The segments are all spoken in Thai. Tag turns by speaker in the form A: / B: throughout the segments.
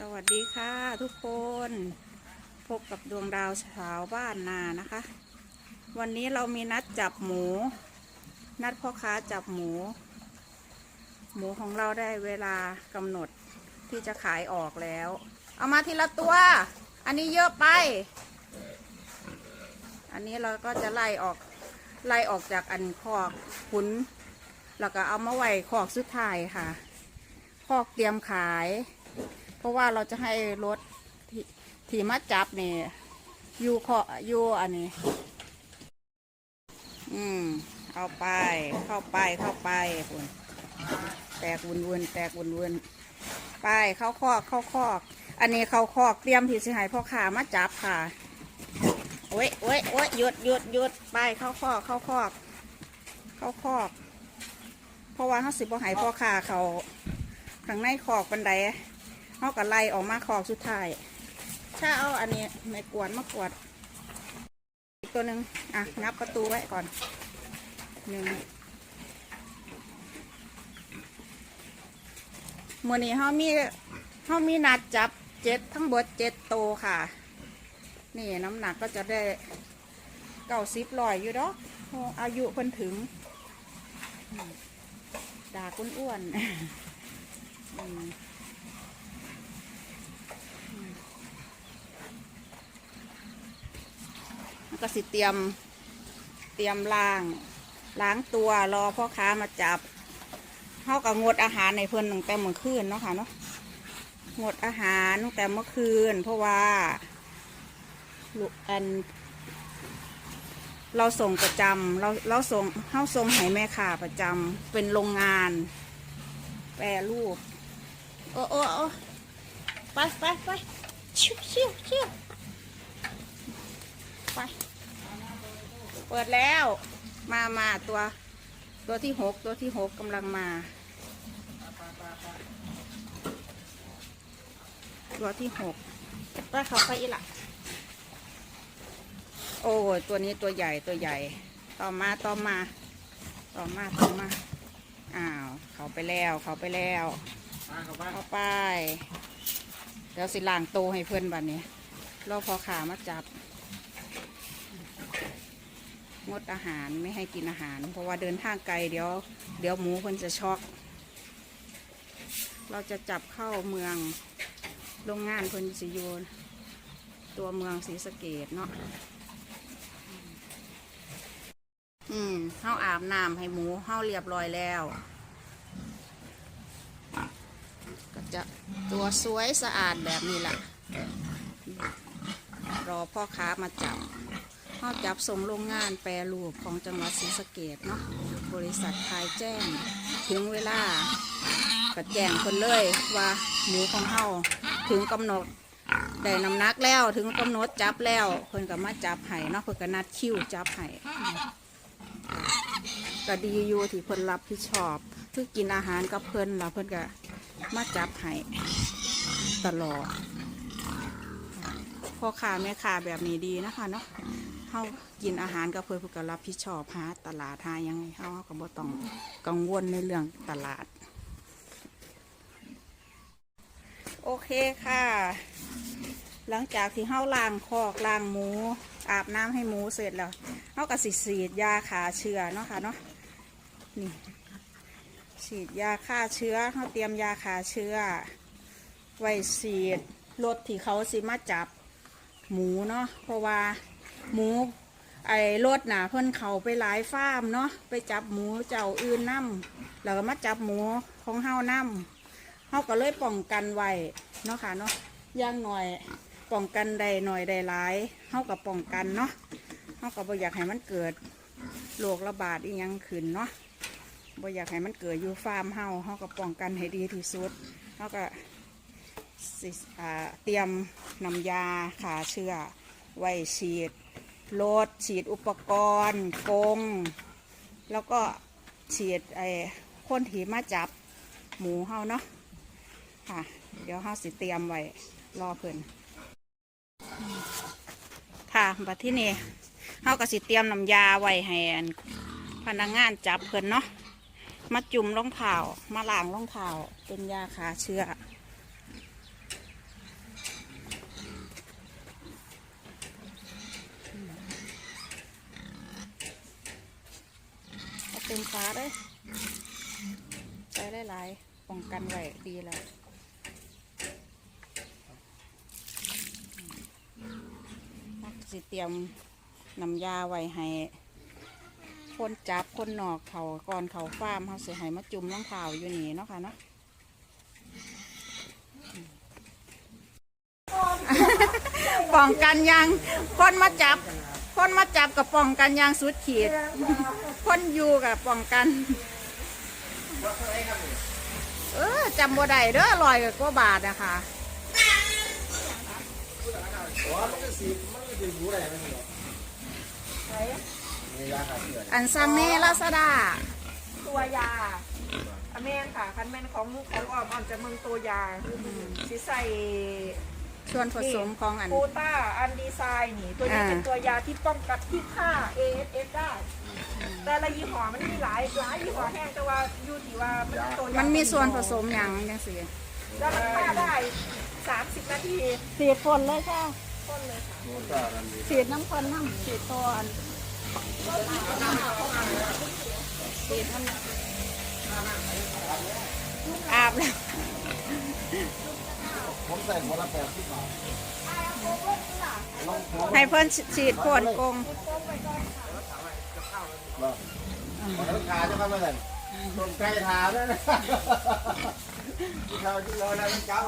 A: สวัสดีค่ะทุกคนพบกับดวงดาวสาวบ้านนานะคะ วันนี้เรามีนัดจับหมู นัดพ่อค้าจับหมู หมูของเราได้เวลากำหนดที่จะขายออกแล้ว เอามาทีละตัว อันนี้เยอะไป อันนี้เราก็จะไล่ออกไล่ออกจากอันคอกขุนแล้วก็เอามาไว้คอกสุดท้ายค่ะคอกเตรียมขาย ราะว่าเราจะให้รถที่ที่มาจับเนี่ยอยู่คออยู่อันนี้ อืมเอาไป เข้าไปเข้าไปคุณแตกวนวนแตกวนวนไปเข้าคอกเข้าคอก อันนี้เข้าคอกเตรียมที่สิใหายพ่อขามาจับค่ะโอ้ยโอ้ยโอ้ยหยุดหยุดหยุดไปเข้าคอกเข้าคอก เข้าคอก เพราะว่าเขาสิบ่หายพ่อขาเขาข้างในคอกบันได เขาก็ไล่ออกมาคอกสุดท้าย ถ้าเอาอันนี้ไม่กวนมากวด อีกตัวหนึ่งอะงับประตูไว้ก่อนหนึ่งมือนี้เขามีเขามีนัดจับเจ็ดทั้งหมดเจ็ดโตค่ะ นี่น้ำหนักก็จะได้เก้าสิบลอยอยู่ดอกอายุเพิ่นถึงอืมดาก้นอ้วนๆอืม แล้ว ก็สิเตรียมเตรียมล้างล้างตัวรอพ่อค้ามาจับเขาก็งดอาหารในเพิ่นตั้งแต่เมื่อคืนเนาะค่ะเนาะงดอาหารตั้งแต่เมื่อคืน เพราะว่าลูกอันเราส่งประจำเราเราส่งเข้าส่งให้แม่ค้าประจำเป็นโรงงาน แปรรูปโอ้โอ้โอ้ไปไปไปชิวชิวชิว ไป เปิดแล้ว มามาตัวตัวที่หกตัวที่หกกำลังมา ตัวที่หกไปเขาไปอีกละโอ้ยตัวนี้ตัวใหญ่ตัวใหญ่ ต่อมาต่อมา ต่อมาต่อมาอ้าวเขาไปแล้วเขาไปแล้ว
B: มาเข้าไป
A: เข้าไปเดี๋ยวสิล้างโตวให้เพื่อนบัดนี้รอพอขามาจับ งดอาหารไม่ให้กินอาหาร เพราะว่าเดินทางไกลเดี๋ยว เดี๋ยวหมูคนจะช็อก เราจะจับเข้าเมืองโรงงานคนสิโยนตัวเมืองศรีสะเกดเนาะอืมเฮาอาบน้ำให้หมูเฮาเรียบร้อยแล้ว ก็จะตัวสวยสะอาดแบบนี้ล่ะ รอพ่อค้ามาจับ เขาจับส่งโรงงานแปรรูปของจังหวัดศรีสะเกดเนาะบริษัทขายแจ้ง ถึงเวลาก็แจ้งคนเลยว่าหมูของเขาถึงกำหนดได้น้ำหนักแล้วถึงกำหนดจับแล้วเพิ่นก็มาจับให้เนาะเพิ่นก็นัดคิวจับให้ก็ดีอยู่ที่เพิ่นรับผิดชอบคือกินอาหารกับเพิ่นแล้วเพิ่นก็มาจับให้ตลอดพ่อค้าแม่ค้าแบบนี้ดีนะคะเนาะ เฮากินอาหารก็เพื่อเพื่อก็รับผิดชอบหาตลาดหายังไงเฮาก็บ่ต้องกังวลในเรื่องตลาด โอเคค่ะ หลังจากที่เฮาล้างคอกล้างหมู อาบน้ำให้หมูเสร็จแล้วเฮาก็สิฉีดยาฆ่าเชื้อเนาะค่ะเนาะนี่ฉีดยาฆ่าเชื้อเฮาเตรียมยาฆ่าเชื้อ ไว้ฉีดรถที่เขาสิมาจับหมูเนาะเพราะว่า หมู ไอ้รถน่ะเพิ่นเขาไปหลายฟาร์มเนาะไปจับหมูเจ้าอื่นนํแล้วก็มาจับหมูของเฮานํเฮาก็เลยป้องกันไว้เนาะค่ะเนาะย่างหน่อยป้องกันได้หน่อยได้หลายเฮาก็ป้องกันเนาะเฮาก็บ่อยากให้มันเกิดโรคระบาดอีหยังขึ้นเนาะบ่อยากให้มันเกิดอยู่ฟาร์มเฮาเฮาก็ป้องกันให้ดีที่สุดเฮาก็เตรียมน้ำยาฆ่าเชื้อไว้ฉีด รถฉีดอุปกรณ์กง แล้วก็ฉีดไอ้คนที่มาจับหมูเฮาเนาะค่ะ เดี๋ยวเฮาสิเตรียมไว้รอเพิ่นค่ะบัดที่นี่เฮาก็สิเตรียมน้ำยาไว้ให้อันพนักงานจับเพิ่นเนาะมาจุ่มรองเท้ามาล้างรองเท้าเป็นยาฆ่าเชื้อ เต็มฟ้าเลยใส่หลายๆป้องกันไว้ดีแล้วมักสิเตรียมน้ำยาไว้ให้คนจับคนหนอกเขาก่อนเขาฟาร์มเขาเสียหายมาจุ่มน้องเท้าอยู่นี่เนาะค่ะเนาะป้องกันยังคนมาจับ คนมาจับกับป้องกันอยางสุดขีด คนอยู่กับป้องกัน เออจำบ่ได้เด้อลอยกับกว่าบาทนะคะ
B: ว่ามันก็สีมันก็เป็นหูอะไรไม่ใช่หรอมียาขาดเลือด
A: อันซังเน่ลาซาดา
C: ตัวยาอเมนค่ะ คันแมนของของออมออมจะเมืองตัวยาสิใส่
A: ส่วนผสมของอัน
C: กูต้าอันดีไซน์นี่ ตัวนี้
A: อ่า
C: เป็นตัวยาที่ป้องกันที่ฆ่า ASF ได้ แต่ละยี่ห้อมันมีหลายหลายยี่ห้อแห้งแต่ว่าอยู่ที่ว่ามันตัวยา
A: มันมีส่วนผสมอย่างจังสิ
C: แล้วมันฆ่าได้ 30 นาที
A: สีดฝนเลยค่ะ
C: ต้นเลยค่ะ
B: โมต้าดันดี
A: สีดน้ำฝนน้ำสีดตัวอันสีดน้ำอาบแล้ว
B: ผมใส่หัวละแปดสิบบาทลองหัว
A: ให้เพิ่นฉีดพ่นกง
B: ละวันนั้นขาจะเข้ามาสั่นต้มไก่ถามนะที่เขาที่เราแล้วมันเก้า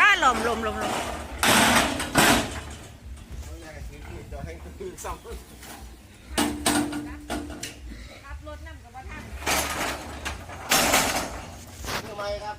A: ก้าลมลมลมลม
B: จะให้ตื่นสอง
C: ขับรถนั่งกับว่าท่าน
B: ทำ ไมครับ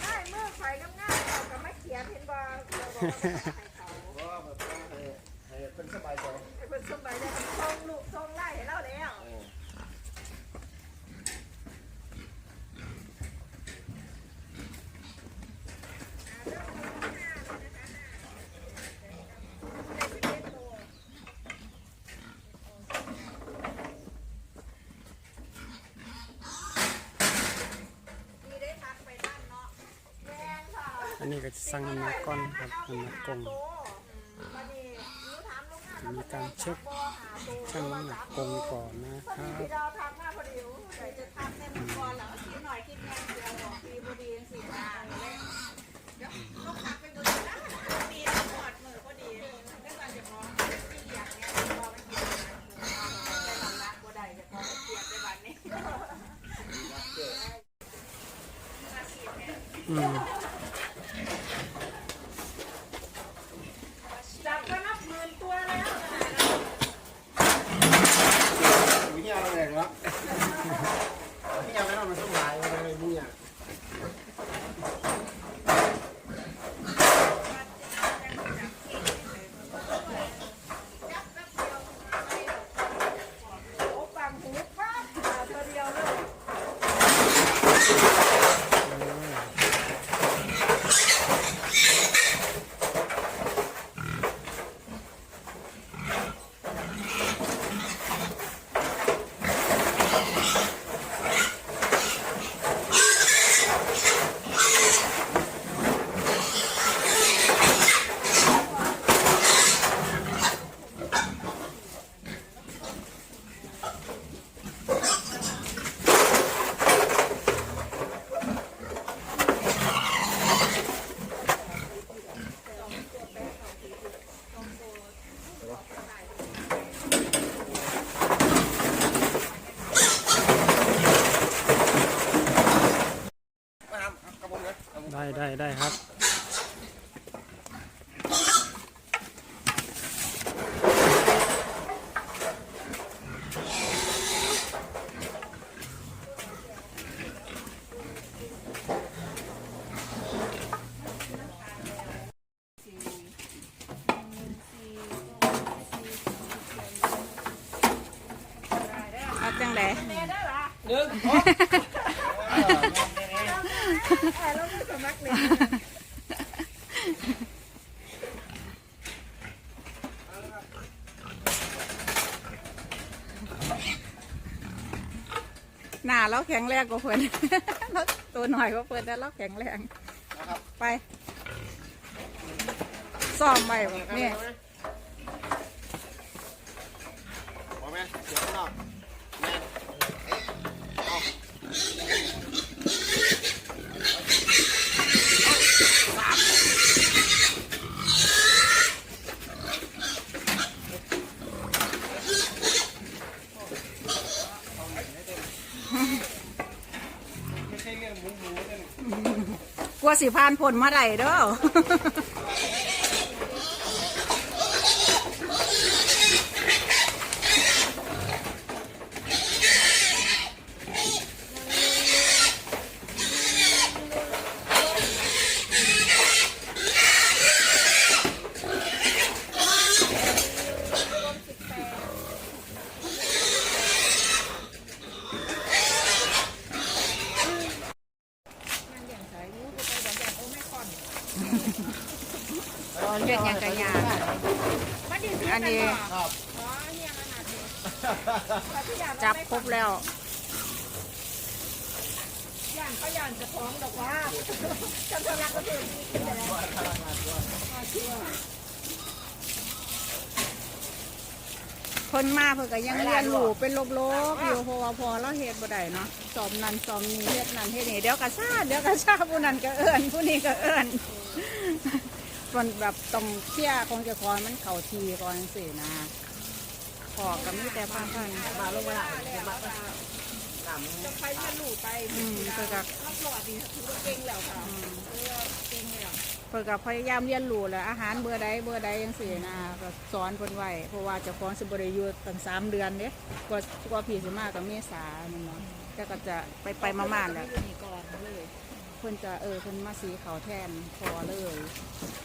C: ได้เมื่อไฟน้ำงานเรากับมาเขียนเห็นบอลเราบอกว่าให้เขา
B: ว่าแบบให้เป็นสบายใจ
C: ให้เป็นสมัยได้ทรงลูกทรงไล่ให้เราแล้ว
A: มีได้พักไปด้านเนาะ
C: แม่นค่ะ
D: อันนี้ก็จะสั่งน้ำนักก่อนครับน้ำหนักกง
C: วันนี้หนูถามลูกง
D: มีการเช็คชั่งน้ำหนักกงก่อนนะครับ
C: อดีใส่จะ
A: ทำในมั หน่าเรา
C: แข็
A: งแรงกว่าเพื่อนเราตัวหน่อยกว่าเพื่อนแต่เราแข็งแรงไปซ่อมไปนี่
B: พอไหมเดี๋ยวข้างนอกแม่เอา
A: กลัวสิพานผลมาได้เด้อ เฮ็ดหยังกะยาอันนี้จับครบแล้ว
C: ย่านเขาย่านจะท้องดอกว่าจำทะลักก็ถึง
A: คนมาเพิ่นก็ยังเรียนรู้เป็นโลกๆอยู่พราะว่าพอเราเฮ็ดบ่ได้เนาะสอบนันสอบนี้เฮ็ดนันเฮ็ดนี่เดี๋ยวก็ซาเดี๋ยวก็ซาผู้นั้นก็เอิ้นผู้นี้ก็เอิ้น มันแบบต้องเคลียของเจ้าของมันเข้าทีก่อนสินะพอก็มีแต่พันพัน
B: มาลงมาละมา
C: จะไปเรียนรู้ไป
A: อืมเพิ่นก็
C: รอบหลอดดีถือว่าเก่งแล้วค่ะเก่งแล้ว
A: เพิ่นก็พยายามเรียนรู้แหละอาหารเบอร์ใดเบอร์ใดจังซี่นะก็สอนเพิ่นไว้เพราะว่าเจ้าของสิบ่ได้อยู่ตั้งสามเดือนเด้กว่ากว่าพี่สิมาก็เมษาเนาะแต่ก็จะไปไปมาๆแล้ว
C: อยู่นี่ก่อนเลย
A: เพิ่นจะเออเพิ่นมาสีเขาวแทนพอเลย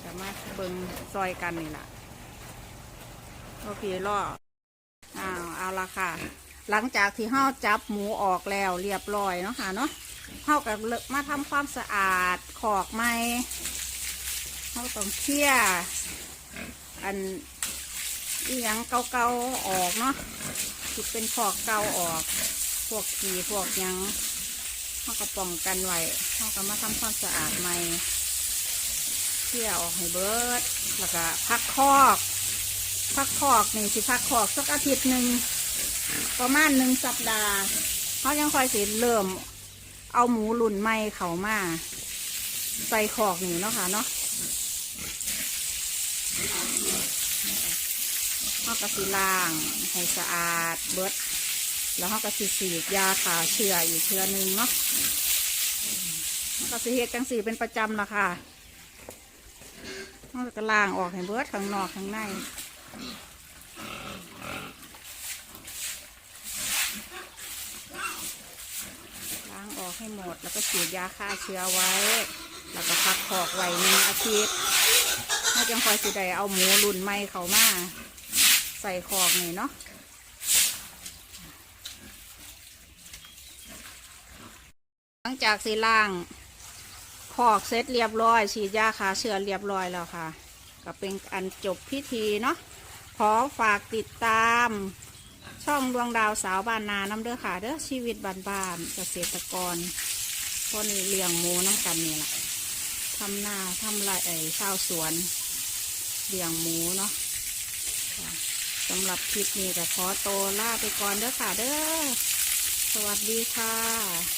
A: แต่มาเบิ่งซอยกันนี่แหละโอเคล่ออ้าวเอาละค่ะ หลังจากที่เฮาจับหมูออกแล้วเรียบร้อยเนาะค่ะเนาะเฮากับมาทำความสะอาดขอกไม้เฮาต้องเคี่ยอันอีหยังเก่าๆออกเนาะที่เป็นขอกเก่าออก พวกขี่พวกยัง เขาก็ป้องกันไว้เขาก็มาทำความสะอาดใหม่เที่ยออกให้เบิร์ดแล้วก็พักคอกพักคอกนี่สิพักคอกสักอาทิตย์หนึ่งประมาณหนึ่งสัปดาห์เขายังคอยสิเริ่ม เอาหมูหลุ่นใหม่เขามาใส่คอกนี่เนาะค่ะเนาะเขาก็สิล้างให้สะอาดเบิร์ด แล้วเขาก็สิฉีดยาขาเชื้ออีกเชื้อหนึ่งเนาะก็สิเฮ็ดจังสีเป็นประจำละค่ะเขาก็ล้างออกให้เบิดข้างนอกข้างในล้างออกให้หมดแล้วก็ฉีดยาฆ่าเชื้อไว้ แล้วก็พักขอกไว้หนึ่งอาทิตย์เขาจังคอยสิได้เอาหมูรุ่นใหม่เขามา ใส่ขอกนี่เนาะ หลัง จากสีล่างขอกเสร็จเรียบร้อย ฉีดยาขาเชื้อเรียบร้อยแล้วค่ะ ก็เป็นอันจบพิธีเนาะขอฝากติดตาม ช่องดวงดาวสาวบ้านนาน้ำเด้อค่ะเด้อชีวิตบ้านๆเกษตรกรคนเลี้ยงหมูน้ำกันนี่แหละทำนาทำไรไอ้ชาวสวนเลี้ยงหมูเนาะสำหรับคลิปนี้ก็ขอโตวลาไปก่อนเด้อค่ะเด้อ สวัสดีค่ะ